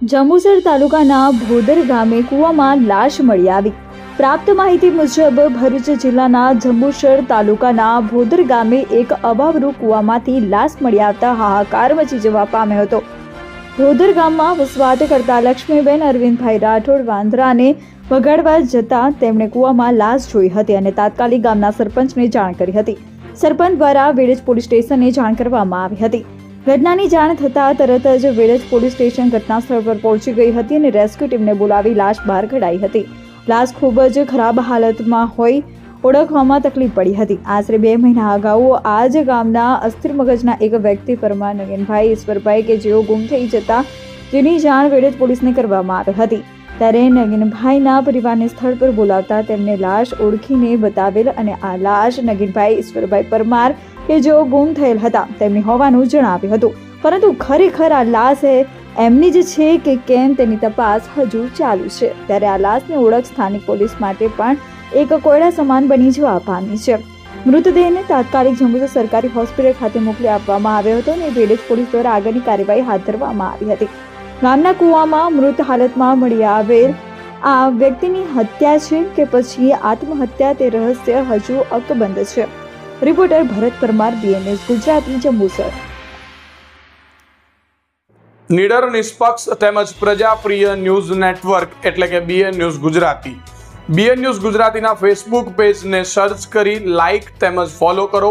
જંબુસર તાલુકાના ભોદર ગામે કૂવામાં લાશ મળી આવી. પ્રાપ્ત માહિતી મુજબ ભરૂચ જિલ્લાના જંબુસર તાલુકાના ભોદર ગામે એક અભાવરૂ કૂવામાંથી લાશ મળી આવતા હાહાકાર મચી જવા પામ્યો હતો. ભોદર ગામમાં વસવાટ કરતા લક્ષ્મીબેન અરવિંદભાઈ રાઠોડ વાંદરાને વગાડવા જતા તેમણે કૂવામાં લાશ જોઈ હતી અને તાત્કાલિક ગામના સરપંચને જાણ કરી હતી. સરપંચ દ્વારા વેડજ પોલીસ સ્ટેશને જાણ કરવામાં આવી હતી. ઘટનાની જાણ થતાં તરત જ વેડજ પોલીસ સ્ટેશન ઘટના સ્થળ પર પહોંચી ગઈ હતી અને રેસ્ક્યુ ટીમને બોલાવી લાશ બહાર કઢાઈ હતી. લાશ ખૂબ જ ખરાબ હાલતમાં હોય ઓળખવામાં તકલીફ પડી હતી. આશરે બે મહિના અગાઉ આ જ ગામના અસ્થિર મગજના એક વ્યક્તિ પરમાર નગનભાઈ ઈશ્વરભાઈ કે જેઓ ગુમ થઈ જતા, જેની જાણ વેડજ પોલીસને કરવામાં આવી હતી. ત્યારે નગીનભાઈના પરિવારને સ્થળ પર બોલાવતા તેમને લાશ ઓળખીને બતાવેલ અને આ લાશ નગીનભાઈ ઈશ્વરભાઈ પરમાર કે જેઓ ગુમ થયેલ હતા તેમની હોવાનું જણાવ્યું હતું. પરંતુ ખરેખર આ લાશ એ એમની જ છે કે કેમ તેની તપાસ હજુ ચાલુ છે. ત્યારે આ લાશની ઓળખ સ્થાનિક પોલીસ માટે પણ એક કોયડા સમાન બની જવા પામી છે. મૃતદેહને તાત્કાલિક જંબુસર સરકારી હોસ્પિટલ ખાતે મોકલી આપવામાં આવ્યો હતો અને વેડેજ પોલીસ દ્વારા આગળની કાર્યવાહી હાથ ધરવામાં આવી હતી. ગામના કૂવામાં મૃત હાલતમાં મળી આવેલ આ વ્યક્તિની હત્યા છે કે પછી આત્મહત્યા તે રહસ્ય હજુ અકબંધ છે. રિપોર્ટર ભરત પરમાર બીએનએસ ગુજરાતી જંબુસર નિડર, નિષ્પક્ષ તેમજ પ્રજાપ્રિય ન્યૂઝ નેટવર્ક એટલે કે BN news Gujarati. BN news ગુજરાતીના ફેસબુક પેજને સર્ચ કરી લાઇક તેમજ ફોલો કરો.